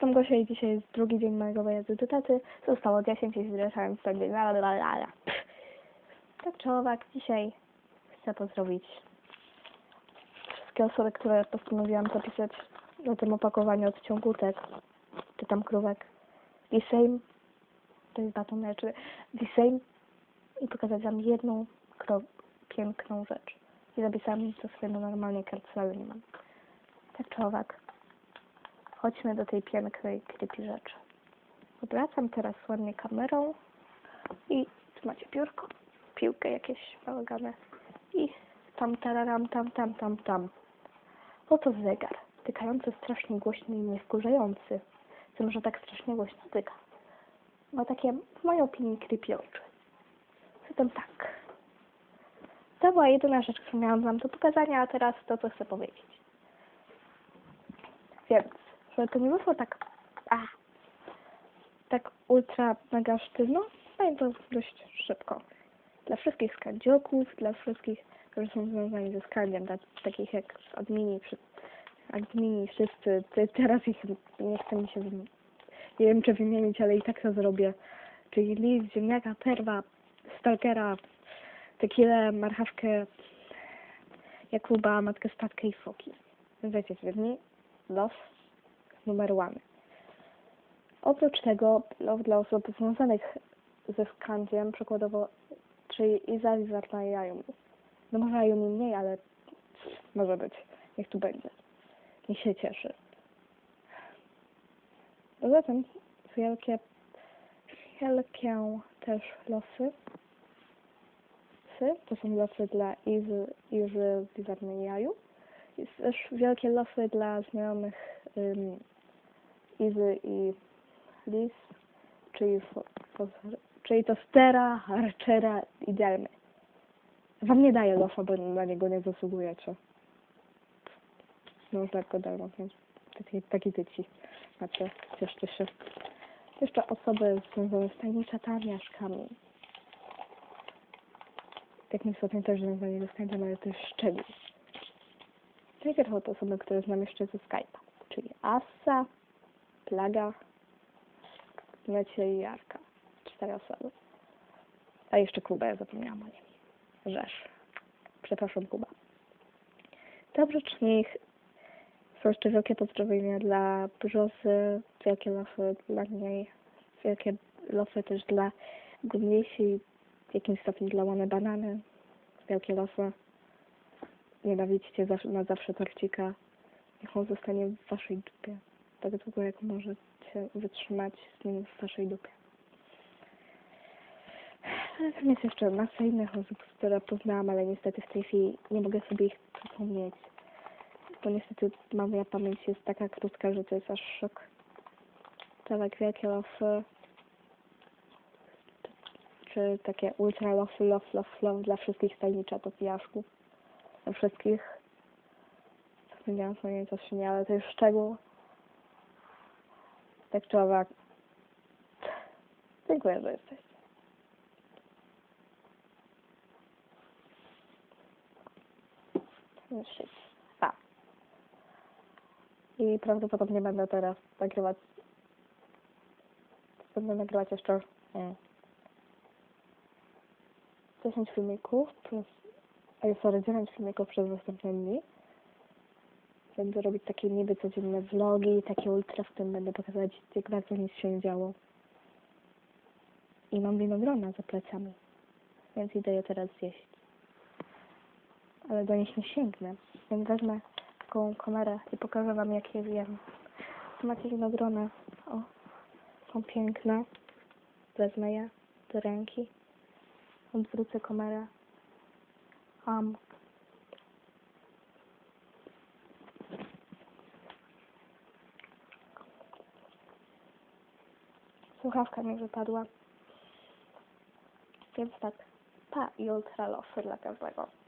tam Gosia i dzisiaj jest drugi dzień mojego wyjazdu do taty. Zostało 10 i la la la. Tak czy owak, dzisiaj chcę pozdrowić wszystkie osoby, które postanowiłam zapisać na tym opakowaniu odciągu tek, czy tam krówek. The same, to jest baton leczy, the same i pokazać wam jedną piękną rzecz. I zapisałam to sobie na normalnej kartce, ale nie mam. Tak czy owak, chodźmy do tej pięknej, creepy rzeczy. Obracam teraz ładnie kamerą i tu macie piórko, piłkę jakieś bałagane i tam, tararam, tam, tam, tam, tam. Oto zegar, tykający strasznie głośno i mnie wkurzający. Tym, że tak strasznie głośno tyka. Ma takie, w mojej opinii, creepy oczy. Zatem tak. To była jedyna rzecz, którą miałam wam do pokazania, a teraz to, co chcę powiedzieć. Więc, żeby to nie wyszło tak, a, tak ultra mega sztywno, powiem to dość szybko. Dla wszystkich skandzioków, dla wszystkich, którzy są związani ze skandiem, dla takich jak admini, przy- admini wszyscy, te- teraz ich nie chcę mi się, nie wiem czy wymienić, ale i tak to zrobię. Czyli lis, ziemniaka, perwa, stalkera, tequilę, marchawkę, Jakuba, matkę statkę i foki. Wiecie, jedni los numer one. Oprócz tego love dla osób związanych ze skandiem, przykładowo, czyli Iza i Zarna i Ayumi. No może Ayumi mniej, ale może być. Niech tu będzie. Niech się cieszy. Poza tym wielkie, wielkie też losy. Sy, to są losy dla Izy, Izy, i Aju. Jest też wielkie losy dla znajomych ym, Izy i Liz, czyli, fo, fo, czyli to Stera, Archera i Delmy. Wam nie daję losa, bo na niego nie zasługujecie. No, tak Delma, więc taki, taki tyci. Macie, cieszcie się. Jeszcze osoby związane z tajemniczatami, aszkami. Takim stopniem też związani ze Skype'em, ale to jest szczegół. Najpierw od osoby, które znam jeszcze ze Skype'a, czyli Assa, Plaga, Lecie i Jarka. Cztery osoby. A jeszcze Kuba, ja zapomniałam o nim. Rzesz. Przepraszam, Kuba. To oprócz nich są jeszcze wielkie pozdrowienia dla Brzozy, wielkie losy dla niej, wielkie losy też dla Gumniejsi w jakimś stopniu dla Łany Banany, wielkie losy. Nienawidźcie na zawsze torcika. Niech on zostanie w waszej dupie. Tak długo jak możecie wytrzymać z nim w waszej dupie. Ale tam jest jeszcze masa innych osób, które poznałam, ale niestety w tej chwili nie mogę sobie ich przypomnieć. Bo niestety moja pamięć jest taka krótka, że to jest aż szok. Tak wielkie losy. Czy takie ultra losy, love, love, love dla wszystkich tajemniczatów i jaszków. Wszystkich. Zapomniałam sobie nieco się nie, ale to jest szczegół. Tak czy owak. Dziękuję, że jesteś. A. I prawdopodobnie będę teraz nagrywać. Będę nagrywać jeszcze mm, 10 filmików plus. Ej, sorry, 9 filmików przez następne dni. Będę robić takie niby codzienne vlogi, takie ultra, w którym będę pokazywać, jak bardzo nic się nie działo. I mam winogrona za plecami, więc idę je teraz zjeść. Ale do nich nie sięgnę, więc wezmę taką kamerę i pokażę wam, jak je wiem. Tu macie winogrona. O, są piękne. Wezmę je do ręki. Odwrócę kamerę. Um, Słuchawka mi wypadła. Więc tak, pa i ultra losy dla każdego.